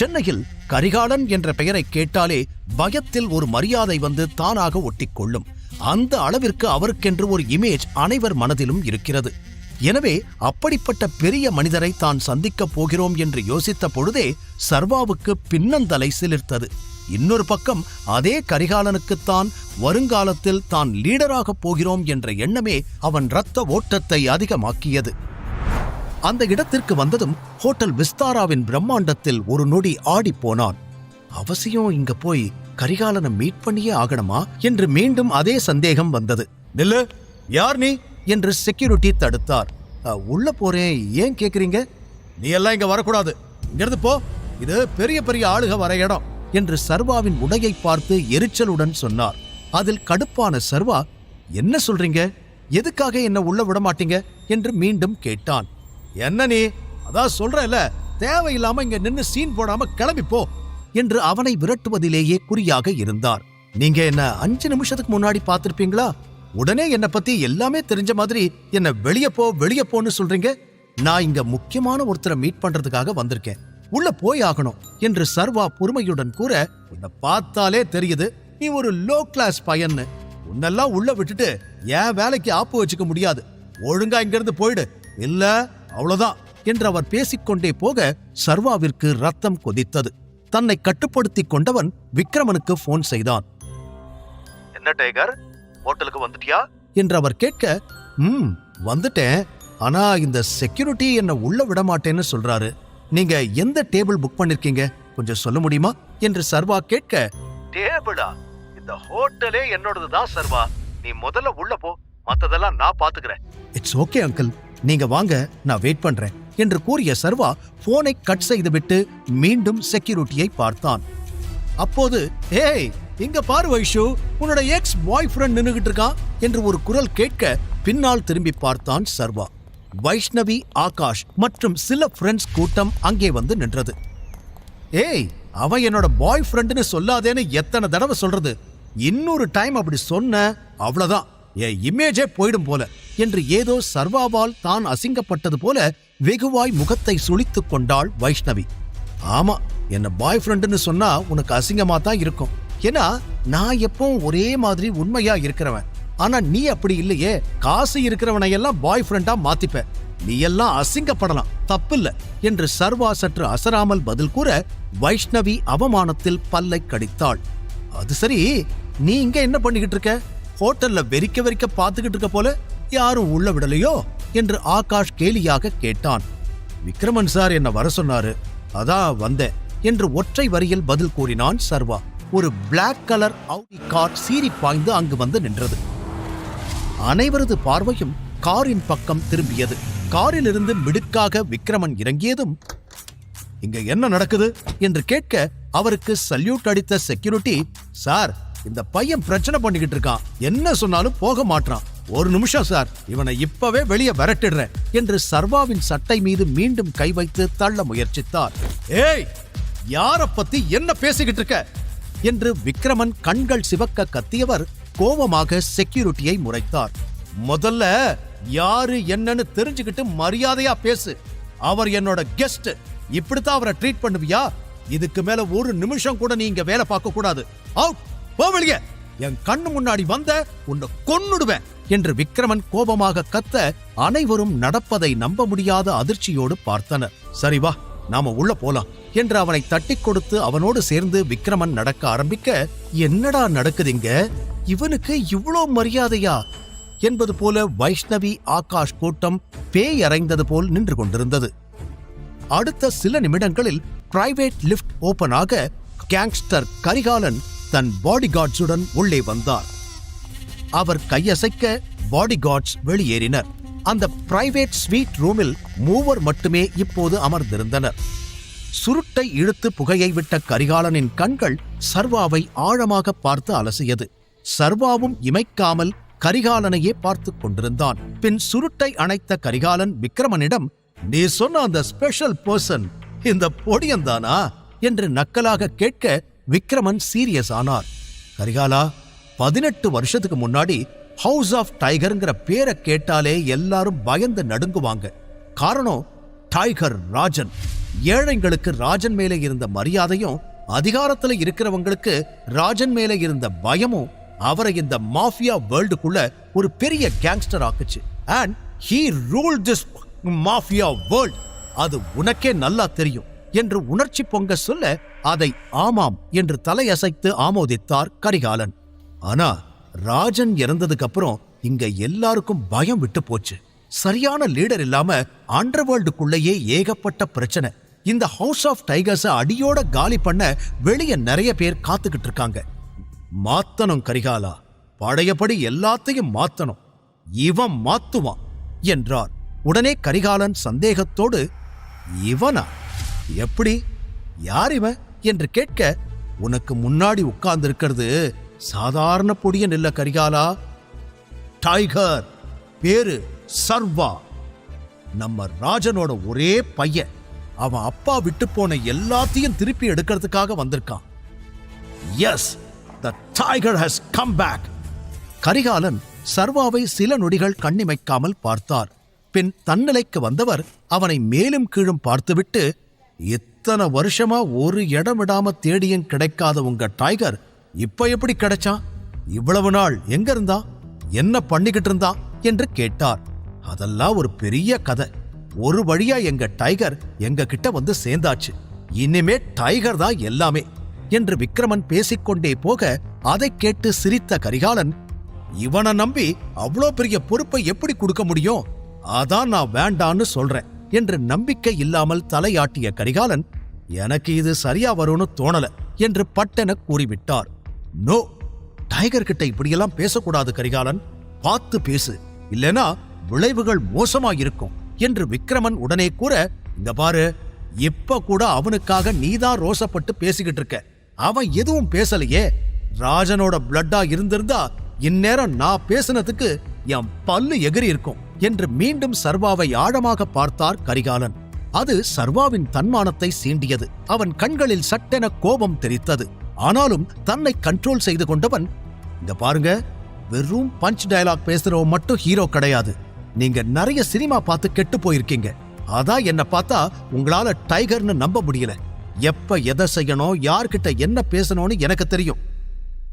சென்னையில் கரிகாலன் என்ற பெயரை கேட்டாலே பயத்தில் ஒரு மரியாதை வந்து தானாக ஒட்டிக்கொள்ளும். அந்த அளவிற்கு அவருக்கென்று ஒரு இமேஜ் அனைவர் மனதிலும் இருக்கிறது. எனவே அப்படிப்பட்ட பெரிய மனிதரை தான் சந்திக்கப் போகிறோம் என்று யோசித்த பொழுதே சர்வாவுக்கு பின்னந்தலை சிலிர்த்தது. இன்னொரு பக்கம் அதே கரிகாலனுக்குத்தான் வருங்காலத்தில் தான் லீடராகப் போகிறோம் என்ற எண்ணமே அவன் இரத்த ஓட்டத்தை அதிகமாக்கியது. அந்த இடத்திற்கு வந்ததும் ஹோட்டல் விஸ்தாராவின் பிரம்மாண்டத்தில் ஒரு நொடி ஆடிப் போனான். அவசியம் இங்க போய் கரிகாலனை மீட் பண்ணியே ஆகணுமா? என்று மீண்டும் அதே சந்தேகம் வந்தது. நில்லு யார் நீ? என்று செக்யூரிட்டி தடுத்தார். "அ, உள்ள போறேன் ஏன் கேக்குறீங்க? நீ எல்லாம் இங்க வரக்கூடாது. இங்கிருந்து போ. இது பெரிய பெரிய ஆளுக வர இடம். என்று சர்வாவின் உடையை பார்த்து எரிச்சலுடன் சொன்னார். அதில் கடுப்பான சர்வா என்ன சொல்றீங்க? எதுக்காக என்ன உள்ள விட மாட்டீங்க? என்று மீண்டும் கேட்டான். என்ன நீ? அதான் சொல்றேன்ல தேவையில்லாம இங்க நின்னு சீன் போடாம கிளம்பி போ என்று அவனை விரட்டுவதிலேயே குறியாக இருந்தார். நீங்க என்ன அஞ்சு நிமிஷத்துக்கு முன்னாடி பார்த்திருப்பீங்களா? உடனே என்ன பத்தி எல்லாமே தெரிஞ்ச மாதிரி என்ன வெளிய போ வெளிய போன்னு சொல்றீங்க? நான் இங்க முக்கியமான ஒருத்தரை மீட் பண்றதுக்காக வந்திருக்கேன். உள்ள போய் ஆகணும் என்று சர்வா பொறுமையுடன் கூற உன்னை பார்த்தாலே தெரியுது நீ ஒரு லோ கிளாஸ் பையன்னு. உன்னெல்லாம் உள்ள விட்டுட்டு என் வேலைக்கு ஆப்பு வச்சுக்க முடியாது. ஒழுங்கா இங்கிருந்து போயிடு. இல்லை அவ்வளவுதான் என்று அவர் பேசிக்கொண்டே போக சர்வாவிற்கு ரத்தம் கொதித்தது. தன்னை கட்டுப்படுத்திக் கொண்டவன் விக்ரமனுக்கு போன் செய்தான். என்ன டைகர்? ஹோட்டலுக்கு வந்துட்டியா? என்று அவர் கேட்க ம் வந்துட்டேன். ஆனா இந்த செக்யூரிட்டி என்ன உள்ள விட மாட்டேன்னு சொல்றாரு. நீங்க எந்த டேபிள் புக் பண்ணிருக்கீங்க? கொஞ்சம் சொல்ல முடியுமா? என்று சர்வா கேட்க டேபிளா இந்த ஹோட்டலே என்னோடதுதான் சர்வா. நீ முதல்ல உள்ள போ. மத்ததெல்லாம் நான் பாத்துக்கிறேன். இட்ஸ் ஓகே அங்கிள் நீங்க வாங்க நான் வெயிட் பண்றேன் என்று கூறிய சர்வா போனை கட் செய்துவிட்டு மீண்டும் செக்யூரிட்டியை பார்த்தான். அப்போது ஏய் இங்க பாரு வைஷு உன்னோட எக்ஸ் பாய் ஃப்ரெண்ட் நின்னுகிட்டு இருக்கான் என்று ஒரு குரல் கேட்க பின்னால் திரும்பி பார்த்தான் சர்வா. வைஷ்ணவி ஆகாஷ் மற்றும் சில ஃப்ரெண்ட்ஸ் கூட்டம் அங்கே வந்து நின்றது. ஏய் அவன் என்னோட பாய் ஃப்ரெண்டுன்னு சொல்லாதேன்னு எத்தனை தடவை சொல்றது? இன்னொரு டைம் அப்படி சொன்ன அவ்வளோதான் என் இமேஜே போயிடும் போல. என்று ஏதோ சர்வாவால் தான் அசிங்கப்பட்டது போல வெகுவாய் முகத்தை சுழித்து கொண்டாள் வைஷ்ணவி. ஆமா என்ன பாய் ஃப்ரெண்டுன்னு சொன்னா உனக்கு அசிங்கமா தான் இருக்கும். ஏன்னா நான் எப்பவும் ஒரே மாதிரி உண்மையா இருக்கிறவன். ஆனா நீ அப்படி இல்லையே. காசு இருக்கிறவனையெல்லாம் பாய் ஃப்ரெண்டா மாத்திப்ப. நீ எல்லாம் அசிங்கப்படலாம். தப்பில்ல என்று சர்வா சற்று அசராமல் பதில் கூற வைஷ்ணவி அவமானத்தில் பல்லை கடித்தாள். அது சரி நீ இங்க என்ன பண்ணிக்கிட்டு இருக்க? ஹோட்டல்ல வெறிக்க வெறிக்க பார்த்துக்கிட்டு இருக்க போல யாரும் உள்ள விடலையோ? என்று ஆகாஷ் கேலியாக கேட்டான். விக்ரமன் சார் என்ன வர சொன்னாரு? அதான் வந்தேன் என்று ஒற்றை வரியில் பதில் கூறினான் சர்வா. ஒரு பிளாக் கலர் அவுடி கார் சீறி பாய்ந்து அங்கு வந்து நின்றது. அனைவரது பார்வையும் காரின் பக்கம் திரும்பியது. காரிலிருந்து மிடுக்காக விக்ரமன் இறங்கியதும் இங்க என்ன நடக்குது? என்று கேட்க அவருக்கு சல்யூட் அடித்த செக்யூரிட்டி சார் இந்த பையன் பிரச்சனை பண்ணிக்கிட்டு இருக்கான். என்ன சொன்னாலும் போக மாட்டான் ஒரு நிமிஷம் சார். இவனை இப்பவே வெளியே விரட்டிடுறேன் என்று சர்வாவின் சட்டை மீது மீண்டும் கை வைத்து தள்ள முயற்சித்தார். ஏய் யார பத்தி என்ன பேசிக்கிட்டு இருக்க? என்று விக்ரமன் கண்கள் சிவக்க கத்தியவர் கோபமாக செக்யூரிட்டியை முறைத்தார். முதல்ல யாரு என்னன்னு தெரிஞ்சுக்கிட்டு மரியாதையா பேசு. அவர் என்னோட கெஸ்ட். இப்படித்தான் அவரை ட்ரீட் பண்ணுவியா? இதுக்கு மேல ஒரு நிமிஷம் கூட நீங்க வேலை பார்க்க கூடாது அவுட்! போ என் கண்ணு முன்னாடி வந்த உன்னை கொன்னுடுவேன் என்று விக்ரமன் கோபமாக கத்த அனைவரும் நடப்பதை நம்ப முடியாத அதிர்ச்சியோடு பார்த்தனர். சரி வா நாம உள்ள போலாம் என்று அவனை தட்டி கொடுத்து அவனோடு சேர்ந்து விக்ரமன் நடக்க ஆரம்பிக்க என்னடா நடக்குதுங்க இவனுக்கு இவ்வளோ மரியாதையா? என்பது போல வைஷ்ணவி ஆகாஷ் கூட்டம் பேய் அறைந்தது போல் நின்று கொண்டிருந்தது. அடுத்த சில நிமிடங்களில் பிரைவேட் லிஃப்ட் ஓபனாக கேங்ஸ்டர் கரிகாலன் தன் பாடிகார்ட்ஸுடன் உள்ளே வந்தார். அவர் கையசைக்க பாடிகார்ட்ஸ் வெளியேறினர். அந்த பிரைவேட் ஸ்வீட் ரூமில் மூவர் மட்டுமே இப்போது அமர்ந்திருந்தனர். சுருட்டை இழுத்து புகையை விட்ட கரிகாலனின் கண்கள் சர்வாவை ஆழமாக பார்த்து அலசியது. சர்வாவும் இமைக்காமல் கரிகாலனையே பார்த்து கொண்டிருந்தான். பின் சுருட்டை அணைத்த கரிகாலன் விக்ரமனிடம் நீ சொன்ன அந்த ஸ்பெஷல் பர்சன் இந்த பொடியந்தானா என்று நக்கலாக கேட்க விக்ரமன் சீரியஸ் ஆனார். கரிகாலா பதினெட்டு வருஷத்துக்கு முன்னாடி ஹவுஸ் ஆஃப் டைகர்ங்கிற பேரை கேட்டாலே எல்லாரும் பயந்து நடுங்குவாங்க. காரணம் டைகர் ராஜன். ஏழைங்களுக்கு ராஜன் மேலே இருந்த மரியாதையும் அதிகாரத்தில் இருக்கிறவங்களுக்கு ராஜன் மேலே இருந்த பயமும் அவரை இந்த மாஃபியா வேர்ல்டுக்குள்ள ஒரு பெரிய gangster ஆக்குச்சு. And he rule this mafia world அது உனக்கே நல்லா தெரியும். என்று உணர்ச்சி பொங்க சொல்ல அதை ஆமாம் என்று தலையசைத்து ஆமோதித்தார் கரிகாலன். ஆனா ராஜன் இறந்ததுக்கு அப்புறம் இங்க எல்லாருக்கும் பயம் விட்டு போச்சு. சரியான லீடர் இல்லாம அண்டர்வேர்ல்டுக்குள்ளேயே ஏகப்பட்ட பிரச்சனை. இந்த ஹவுஸ் ஆஃப் டைகர்ஸ அடியோட காலி பண்ண வெளிய நிறைய பேர் காத்துக்கிட்டு இருக்காங்க. மாத்தணும் கரிகாலா. பழையபடி எல்லாத்தையும் மாத்தணும். இவன் மாத்துவான் என்றார். உடனே கரிகாலன் சந்தேகத்தோடு இவனா? எப்படி? யார் இவன்? என்று கேட்க உனக்கு முன்னாடி உட்கார்ந்து இருக்கிறது சாதாரண பொடியன் இல்ல கரிகாலா? டைகர் பேரு சர்வா. நம்ம ராஜனோட ஒரே பையன். அவன் அப்பா விட்டு போன எல்லாத்தையும் திருப்பி எடுக்கிறதுக்காக வந்திருக்கான். Yes the tiger has come back Karikalan சர்வாவை சில நொடிகள் கண்ணிமைக்காமல் பார்த்தார். பின் தன்னிலைக்கு வந்தவர் அவனை மேலும் கீழும் பார்த்துவிட்டு இத்தனை வருஷமா ஒரு இடம் விடாம தேடியும் கிடைக்காத உங்க டைகர் இப்ப எப்படி கிடைச்சான்? இவ்வளவு நாள் எங்க இருந்தா என்ன பண்ணிக்கிட்டு இருந்தா? என்று கேட்டார். அதெல்லாம் ஒரு பெரிய கதை. ஒரு வழியா எங்க டைகர் எங்க கிட்ட வந்து சேர்ந்தாச்சு. இனிமே டைகர் தான் எல்லாமே என்று விக்ரமன் பேசிக்கொண்டே போக அதைக் கேட்டு சிரித்த கரிகாலன் இவனை நம்பி அவ்வளோ பெரிய பொறுப்பை எப்படி கொடுக்க முடியும்? அதான் நான் வேண்டான்னு சொல்றேன். என்று நம்பிக்கை இல்லாமல் தலையாட்டிய கரிகாலன் எனக்கு இது சரியா வரும்னு தோணல என்று பட்டென கூறிவிட்டார். நோ டைகர் கிட்ட இப்படியெல்லாம் பேசக்கூடாது கரிகாலன். பார்த்து பேசு. இல்லனா விளைவுகள் மோசமாயிருக்கும் என்று விக்ரமன் உடனே கூற இந்த பாரு இப்ப கூட அவனுக்காக நீதான் ரோசப்பட்டு பேசிக்கிட்டு இருக்க. அவன் எதுவும் பேசலையே. ராஜனோட பிளட்டா இருந்திருந்தா இந்நேரம் நான் பேசினதுக்கு என் பல்லு எகிரி இருக்கும் என்று மீண்டும் சர்வாவை ஆழமாக பார்த்தார் கரிகாலன். அது சர்வாவின் தன்மானத்தை சீண்டியது. அவன் கண்களில் சட்டென கோபம் தெரித்தது. ஆனாலும் தன்னை கண்ட்ரோல் செய்து கொண்டவன் இந்த பாருங்க வெறும் பஞ்ச் டயலாக் பேசுறவன் மட்டும் ஹீரோ கிடையாது. நீங்க நிறைய சினிமா பார்த்து கெட்டு போயிருக்கீங்க. அதான் என்ன பார்த்தா உங்களால டைகர்னு நம்ப முடியல. எப்ப எதை செய்யணும் யார்கிட்ட என்ன பேசணும்னு எனக்கு தெரியும்.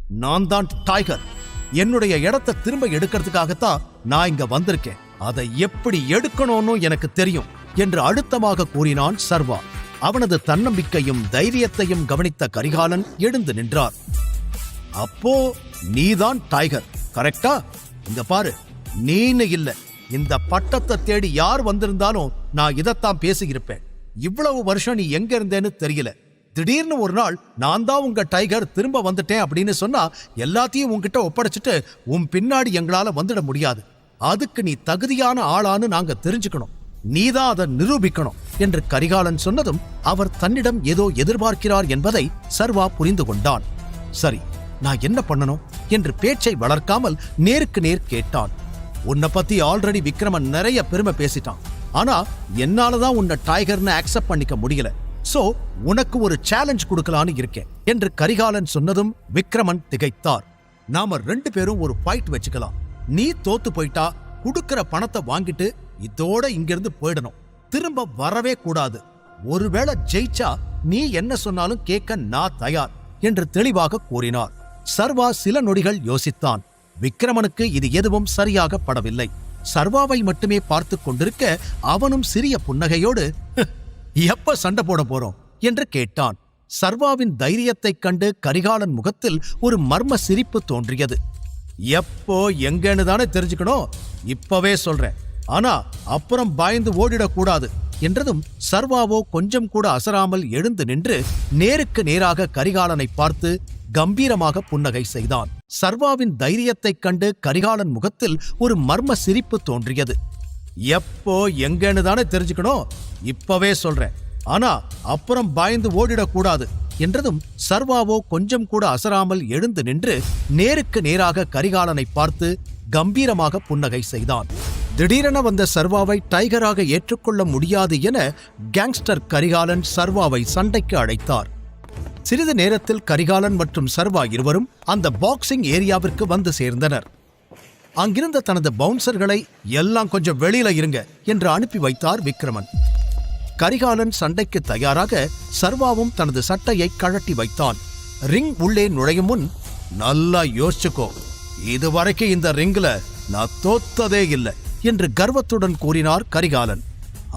நான் தான் டைகர் என்னுடைய இடத்தை திரும்ப எடுக்கிறதுக்காகத்தான் நான் இங்க வந்திருக்கேன். அதை எப்படி எடுக்கணும்னு எனக்கு தெரியும் என்று அழுத்தமாக கூறினான் சர்வா. அவனது தன்னம்பிக்கையும் தைரியத்தையும் கவனித்த கரிகாலன் எழுந்து நின்றார். அப்போ நீதான் டைகர் கரெக்டா இங்க பாரு நீனு இல்ல. இந்த பட்டத்தை தேடி யார் வந்திருந்தாலும் நான் இதைத்தான் பேசியிருப்பேன். இவ்வளவு வருஷம் நீ எங்க இருந்தேன்னு தெரியல. திடீர்னு ஒரு நாள் நான் தான் உங்க டைகர் திரும்ப வந்துட்டேன் அப்படின்னு சொன்னா எல்லாத்தையும் உங்ககிட்ட ஒப்படைச்சிட்டு உன் பின்னாடி எங்களால வந்துட முடியாது. அதுக்கு நீ தகுதியான ஆளான்னு நாங்க தெரிஞ்சுக்கணும். நீதான் அதை நிரூபிக்கணும் என்று கரிகாலன் சொன்னதும் அவர் தன்னிடம் ஏதோ எதிர்பார்க்கிறார் என்பதை சர்வா புரிந்து கொண்டான். சரி நான் என்ன பண்ணணும் என்று பேச்சை வளர்க்காமல் நேருக்கு நேர் கேட்டான். உன்னை பத்தி ஆல்ரெடி விக்ரமன் நிறைய பெருமை பேசிட்டான். ஆனா என்னாலதான் உன்னை டைகர்னு அக்செப்ட் பண்ணிக்க முடியல. சோ உனக்கு ஒரு சேலஞ்ச் கொடுக்கலான்னு இருக்கேன். என்று கரிகாலன் சொன்னதும் விக்ரமன் திகைத்தார். நாம ரெண்டு பேரும் ஒரு ஃபைட் வச்சுக்கலாம். நீ தோத்து போயிட்டா குடுக்கிற பணத்தை வாங்கிட்டு இதோட இங்கிருந்து போயிடணும். திரும்ப வரவே கூடாது. ஒருவேளை ஜெயிச்சா நீ என்ன சொன்னாலும் கேட்க நான் தயார் என்று தெளிவாக கூறினார். சர்வா சில நொடிகள் யோசித்தான். விக்ரமனுக்கு இது எதுவும் சரியாக படவில்லை சர்வாவை மட்டுமே பார்த்து கொண்டிருக்க அவனும் சிறிய புன்னகையோடு எப்ப சண்டை போட போறோம்? என்று கேட்டான். சர்வாவின் தைரியத்தைக் கண்டு கரிகாலன் முகத்தில் ஒரு மர்ம சிரிப்பு தோன்றியது. எப்போ எங்கன்னு தானே தெரிஞ்சுக்கணும். இப்பவே சொல்றேன். ஆனா அப்புறம் பாய்ந்து ஓடிடக்கூடாது என்றதும் சர்வாவோ கொஞ்சம் கூட அசராமல் எழுந்து நின்று நேருக்கு நேராக கரிகாலனை பார்த்து கம்பீரமாக புன்னகை செய்தான். சர்வாவின் தைரியத்தைக் கண்டு கரிகாலன் முகத்தில் ஒரு மர்ம சிரிப்பு தோன்றியது. எப்போ எங்கன்னு தானே தெரிஞ்சுக்கணும். இப்பவே சொல்றேன். ஆனா அப்புறம் பயந்து ஓடிடக்கூடாது என்றதும் சர்வாவோ கொஞ்சம் கூட அசராமல் எழுந்து நின்று நேருக்கு நேராக கரிகாலனை பார்த்து கம்பீரமாக புன்னகை செய்தான். திடீரென வந்த சர்வாவை டைகராக ஏற்றுக்கொள்ள முடியாது என கேங்ஸ்டர் கரிகாலன் சர்வாவை சண்டைக்கு அழைத்தார். சிறிது நேரத்தில் கரிகாலன் மற்றும் சர்வா இருவரும் அந்த பாக்ஸிங் ஏரியாவிற்கு வந்து சேர்ந்தனர். அங்கிருந்த தனது பவுன்சர்களை எல்லாம் கொஞ்சம் வெளியில இருங்க என்று அனுப்பி வைத்தார் விக்ரமன். கரிகாலன் சண்டைக்கு தயாராக சர்வாவும் தனது சட்டையை கழட்டி வைத்தான். ரிங் உள்ளே நுழையும் முன் நல்லா யோசிச்சுக்கோ. இதுவரைக்கும் இந்த ரிங்ல நான் தோத்ததே இல்லை என்று கர்வத்துடன் கூறினார் கரிகாலன்.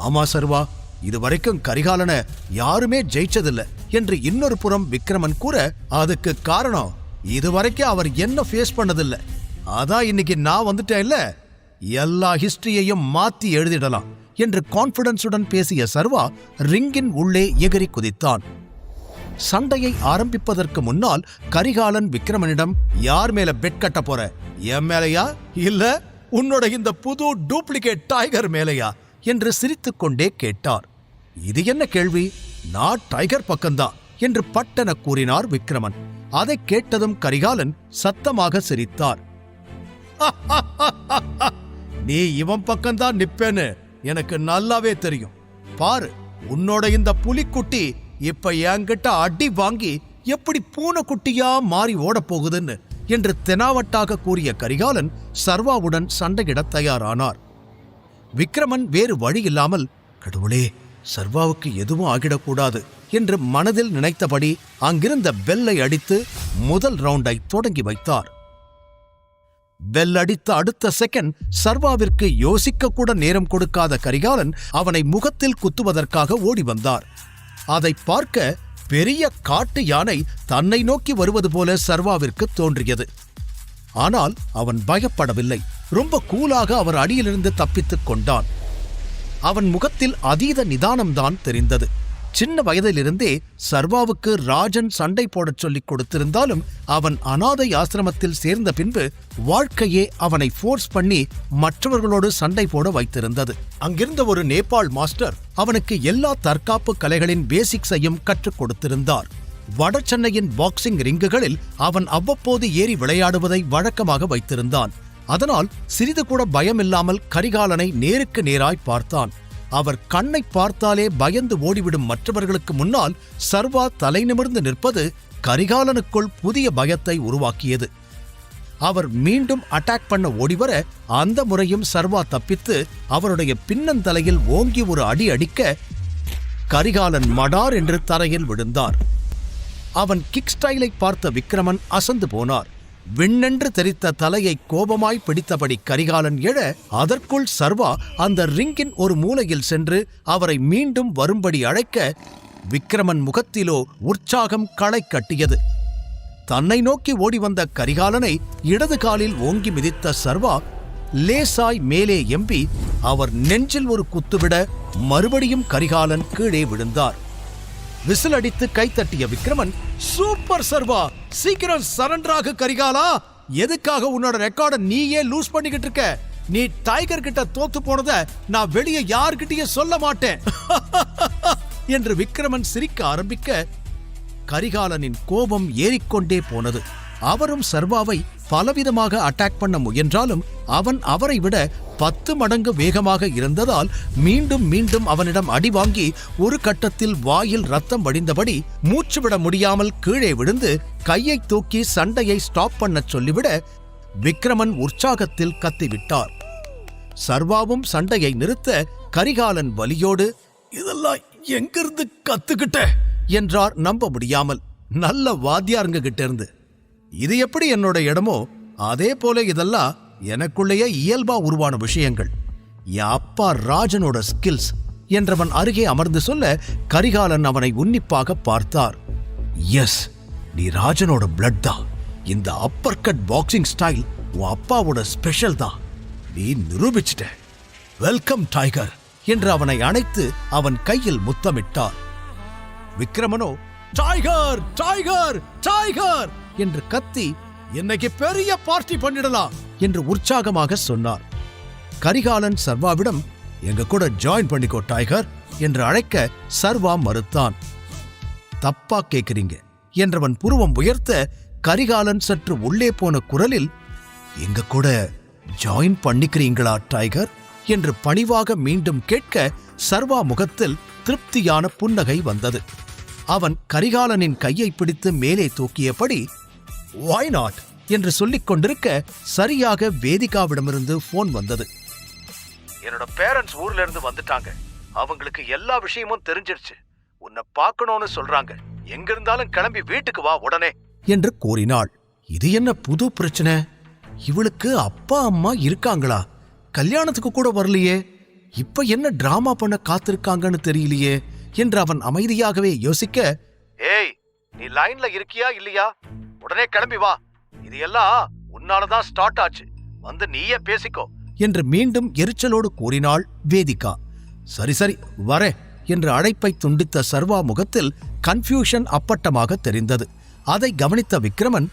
ஆமா சர்வா இதுவரைக்கும் கரிகாலனை யாருமே ஜெயிச்சதில்ல என்று இன்னொரு புறம் விக்ரமன் கூற அதுக்கு காரணம் இதுவரைக்கும் அவர் என்ன ஃபேஸ் பண்ணதில்ல. அதான் இன்னைக்கு நான் வந்துட்டேன்ல. எல்லா ஹிஸ்டரியையும் மாத்தி எழுதிடலாம். என்று கான்பிடன்ஸுடன் பேசிய சர்வா ரிங்கின் உள்ளே எகிரி குதித்தான். சண்டையை ஆரம்பிப்பதற்கு முன்னால் கரிகாலன் விக்ரமனிடம் யார் மேல பெட் கட்ட போற? என் மேலையா? இல்ல உன்னோட இந்த புது டூப்ளிகேட் டைகர் மேலையா? என்று சிரித்துக்கொண்டே கேட்டார். இது என்ன கேள்வி? நான் டைகர் பக்கம்தான் என்று பட்டென கூறினார் விக்ரமன். அதை கேட்டதும் கரிகாலன் சத்தமாக சிரித்தார். நீ இவன் பக்கம்தான் நிப்பேன்னு. எனக்கு நல்லாவே தெரியும். பாரு உன்னோட இந்த புலிக்குட்டி இப்ப என்கிட்ட அடி வாங்கி எப்படி பூனைக்குட்டியா மாறி ஓடப் போகுதுன்னு என்று தெனாவட்டாக கூறிய கரிகாலன் சர்வாவுடன் சண்டையிட தயாரானார். விக்ரமன் வேறு வழி இல்லாமல் கடவுளே சர்வாவுக்கு எதுவும் ஆகிடக்கூடாது என்று மனதில் நினைத்தபடி அங்கிருந்த பெல்லை அடித்து முதல் ரவுண்டை தொடங்கி வைத்தார். வெல்லடித்த அடுத்த செகண்ட் சர்வாவிற்கு யோசிக்க கூட நேரம் கொடுக்காத கரிகாலன் அவனை முகத்தில் குத்துவதற்காக ஓடி வந்தார். அதை பார்க்க பெரிய காட்டு யானை தன்னை நோக்கி வருவது போல சர்வாவிற்கு தோன்றியது. ஆனால் அவன் பயப்படவில்லை. ரொம்ப கூலாக அவர் அடியிலிருந்து தப்பித்துக் கொண்டான். அவன் முகத்தில் அதீத நிதானம்தான் தெரிந்தது. சின்ன வயதிலிருந்தே சர்வாவுக்கு ராஜன் சண்டை போடச் சொல்லிக் கொடுத்திருந்தாலும் அவன் அனாதை ஆசிரமத்தில் சேர்ந்த பின்பு வாழ்க்கையே அவனை ஃபோர்ஸ் பண்ணி மற்றவர்களோடு சண்டை போட வைத்திருந்தது. அங்கிருந்த ஒரு நேபாள் மாஸ்டர் அவனுக்கு எல்லா தற்காப்பு கலைகளின் பேசிக்ஸையும் கற்றுக் கொடுத்திருந்தார். வட சென்னையின் பாக்ஸிங் ரிங்குகளில் அவன் அவ்வப்போது ஏறி விளையாடுவதை வழக்கமாக வைத்திருந்தான். அதனால் சிறிது கூட பயமில்லாமல் கரிகாலனை நேருக்கு நேராய் பார்த்தான். அவர் கண்ணை பார்த்தாலே பயந்து ஓடிவிடும் மற்றவர்களுக்கு முன்னால் சர்வா தலை நிமிர்ந்து நிற்பது கரிகாலனுக்குள் புதிய பயத்தை உருவாக்கியது. அவர் மீண்டும் அட்டாக் பண்ண ஓடிவர அந்த முறையும் சர்வா தப்பித்து அவருடைய பின்னந்தலையில் ஓங்கி ஒரு அடி அடிக்க கரிகாலன் மடார் என்று தரையில் விழுந்தார். அவன் கிக் ஸ்டைலை பார்த்த விக்ரமன் அசந்து போனார். விண்ணென்று தெரித்த தலையை கோபமாய் பிடித்தபடி கரிகாலன் எழ அதற்குள் சர்வா அந்த ரிங்கின் ஒரு மூலையில் சென்று அவரை மீண்டும் வரும்படி அழைக்க விக்ரமன் முகத்திலோ உற்சாகம் களை கட்டியது. தன்னை நோக்கி ஓடி வந்த கரிகாலனை இடது காலில் ஓங்கி மிதித்த சர்வா லேசாய் மேலே எம்பி அவர் நெஞ்சில் ஒரு குத்துவிட மறுபடியும் கரிகாலன் கீழே விழுந்தார். விசில் அடித்து கைத்தட்டிய விக்ரமன் சூப்பர் சர்வா சீக்கிரம் சரண்டராக கரிகாலா! எதுக்காக உன்னோட ரெக்கார்ட நீயே லூஸ் பண்ணிக்கிட்டு இருக்க? நீ டைகர் கிட்ட தோத்து போனத நான் வெளியே யார்கிட்டயும் சொல்ல மாட்டேன். என்று விக்ரமன் சிரிக்க ஆரம்பிக்க கரிகாலனின் கோபம் ஏறிக்கொண்டே போனது. அவரும் சர்வாவை பலவிதமாக அட்டாக் பண்ண முயன்றாலும் அவன் அவரை விட பத்து மடங்கு வேகமாக இருந்ததால் மீண்டும் மீண்டும் அவனிடம் அடி வாங்கி ஒரு கட்டத்தில் வாயில் ரத்தம் வடிந்தபடி மூச்சுவிட முடியாமல் கீழே விழுந்து கையை தூக்கி சண்டையை ஸ்டாப் பண்ணச் சொல்லிவிட விக்ரமன் உற்சாகத்தில் கத்திவிட்டார். சர்வாவும் சண்டையை நிறுத்த கரிகாலன் வலியோடு இதெல்லாம் எங்கிருந்து கத்துக்கிட்ட? என்றார் நம்ப முடியாமல். நல்ல வாத்தியாருங்க கிட்ட இருந்து இது எப்படி என்னோட இடமோ அதே போல இதெல்லாம் எனக்குள்ளேயே இயல்பா உருவான விஷயங்கள். என் அப்பா ராஜனோட ஸ்கில்ஸ் என்றவன் அருகே அமர்ந்து சொல்ல கரிகாலன் அவனை உன்னிப்பாக பார்த்தார். எஸ் நீ ராஜனோட பிளட் தான் இந்த அப்பர் கட் பாக்ஸிங் ஸ்டைல் உன் அப்பாவோட ஸ்பெஷல் தான் நீ நிரூபிச்சிட்ட. வெல்கம் டைகர் என்று அவனை அணைத்து அவன் கையில் முத்தமிட்டார். விக்ரமனோ டைகர் டைகர் டைகர் என்று கத்தி இன்னைக்கு பெரிய பார்ட்டி பண்ணிடலாம்? என்று உற்சாகமாக சொன்னார். கரிகாலன் சர்வாவிடம் எங்க கூட ஜாயின் பண்ணிக்கோ டைகர் என்று அழைக்க சர்வா மறுத்தான். தப்பா கேக்குறீங்க என்றவன் புருவம் உயர்த்த கரிகாலன் சற்று உள்ளே போன குரலில் எங்க கூட ஜாயின் பண்ணிக்கிறீங்களா டைகர் என்று பணிவாக மீண்டும் கேட்க சர்வா முகத்தில் திருப்தியான புன்னகை வந்தது. அவன் கரிகாலனின் கையை பிடித்து மேலே தூக்கியபடி வாய் நாட் என்று சொல்லிக் கொண்டிருக்க சரியாக வேதிகாவிடமிருந்து போன் வந்தது. என்னோட பேரண்ட்ஸ் ஊர்ல இருந்து வந்துட்டாங்க. அவங்களுக்கு எல்லா விஷயமும் தெரிஞ்சிருச்சு. உன்னை பார்க்கணும்னு சொல்றாங்க. எங்க இருந்தாலும் கிளம்பி வீட்டுக்கு வா உடனே. என்று கூறினாள். இது என்ன புது பிரச்சனை? இவளுக்கு அப்பா அம்மா இருக்காங்களா? கல்யாணத்துக்கு கூட வரலையே. இப்ப என்ன டிராமா பண்ண காத்திருக்காங்கன்னு தெரியலையே. என்று அவன் அமைதியாகவே யோசிக்க ஏய் நீ லைன்ல இருக்கியா இல்லையா? உடனே கிளம்பி வா. இது எல்லாம் உன்னாலதான் ஸ்டார்ட் ஆச்சு. வந்து நீயே பேசிக்கோ. என்று மீண்டும் எரிச்சலோடு கூறினாள் வேதிகா. சரி சரி வரே என்று அழைப்பை துண்டித்த சர்வா முகத்தில் கன்ஃபியூஷன் அப்பட்டமாக தெரிந்தது. அதை கவனித்த விக்ரமன்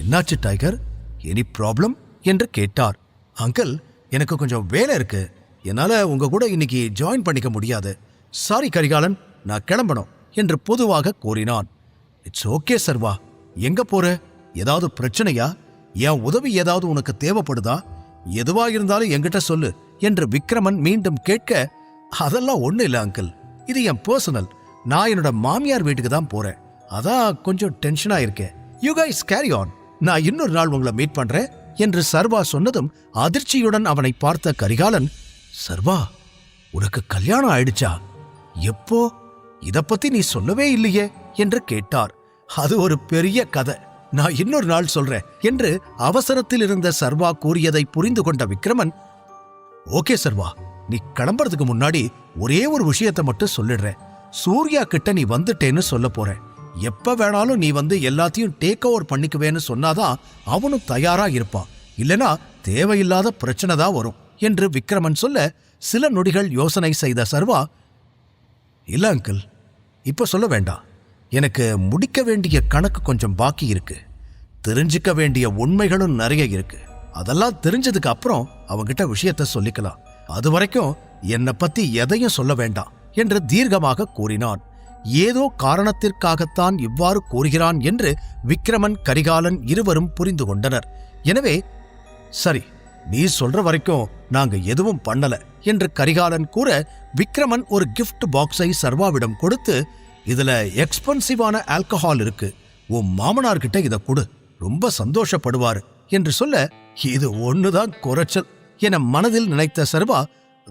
என்னாச்சு டைகர் எனி ப்ராப்ளம் என்று கேட்டார். அங்கிள் எனக்கு கொஞ்சம் வேலை இருக்கு. என்னால உங்க கூட இன்னைக்கு ஜாயின் பண்ணிக்க முடியாது. சாரி கரிகாலன் நான் கிளம்பணும் என்று பொதுவாக கூறினான். It's okay Sarva. எங்க போற? ஏதாவது பிரச்சனையா? என் உதவி ஏதாவது உனக்கு தேவைப்படுதா? எதுவா இருந்தாலும் என்கிட்ட சொல்லு என்று விக்ரமன் மீண்டும் கேட்க அதெல்லாம் ஒண்ணு இல்ல அங்கிள் இது என் பர்சனல் நான் என்னோட மாமியார் வீட்டுக்கு தான் போறேன். அதான் கொஞ்சம் டென்ஷனா இருக்கேன் யூ கைஸ் கேரி ஆன் நான் இன்னொரு நாள் உங்களை மீட் பண்றேன் என்று சர்வா சொன்னதும் அதிர்ச்சியுடன் அவனை பார்த்த கரிகாலன் சர்வா உனக்கு கல்யாணம் ஆயிடுச்சா? எப்போ? இத பத்தி நீ சொல்லவே இல்லையே என்று கேட்டார். அது ஒரு பெரிய கதை. நான் இன்னொரு நாள் சொல்றேன் என்று அவசரத்தில் இருந்த சர்வா கூறியதை புரிந்து கொண்ட விக்ரமன் ஓகே சர்வா நீ கிளம்புறதுக்கு முன்னாடி ஒரே ஒரு விஷயத்தை மட்டும் சொல்லிடுறேன். சூர்யா கிட்ட நீ வந்துட்டேன்னு சொல்ல போறேன். எப்ப வேணாலும் நீ வந்து எல்லாத்தையும் டேக் ஓவர் பண்ணிக்குவேன்னு சொன்னாதான் அவனும் தயாரா இருப்பான். இல்லனா தேவையில்லாத பிரச்சனை தான் வரும் என்று விக்ரமன் சொல்ல சில நொடிகள் யோசனை செய்த சர்வா இல்ல அங்கிள் இப்ப சொல்ல வேண்டாம். எனக்கு முடிக்க வேண்டிய கணக்கு கொஞ்சம் பாக்கி இருக்கு. தெரிஞ்சுக்க வேண்டிய உண்மைகளும் நிறைய இருக்கு. அதெல்லாம் தெரிஞ்சதுக்கு அப்புறம் அவங்கிட்ட விஷயத்த சொல்லிக்கலாம். அது வரைக்கும் என்னை பத்தி எதையும் சொல்ல வேண்டாம் என்று தீர்க்கமாக கூறினான். ஏதோ காரணத்திற்காகத்தான் இவ்வாறு கூறுகிறான் என்று விக்ரமன் கரிகாலன் இருவரும் புரிந்து கொண்டனர். எனவே சரி நீ சொல்ற வரைக்கும் நாங்க எதுவும் பண்ணல என்று கரிகாலன் கூற விக்ரமன் ஒரு கிஃப்ட் பாக்ஸை சர்வாவிடம் கொடுத்து இதுல எக்ஸ்பென்சிவான ஆல்கஹால் இருக்கு. உன் மாமனார்கிட்ட இதை கொடு. ரொம்ப சந்தோஷப்படுவாரு என்று சொல்ல இது ஒண்ணுதான் குறைச்சல் என மனதில் நினைத்த சர்வா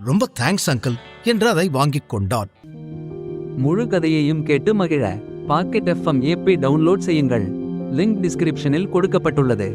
ரொம்ப தேங்க்ஸ் அங்கிள் என்று அதை வாங்கிக் கொண்டான். முழு கதையையும் கேட்டு மகிழ. பாக்கெட் எஃப்எம் ஏபி டவுன்லோட் செய்யுங்கள். லிங்க் டிஸ்கிரிப்ஷனில் கொடுக்கப்பட்டுள்ளது.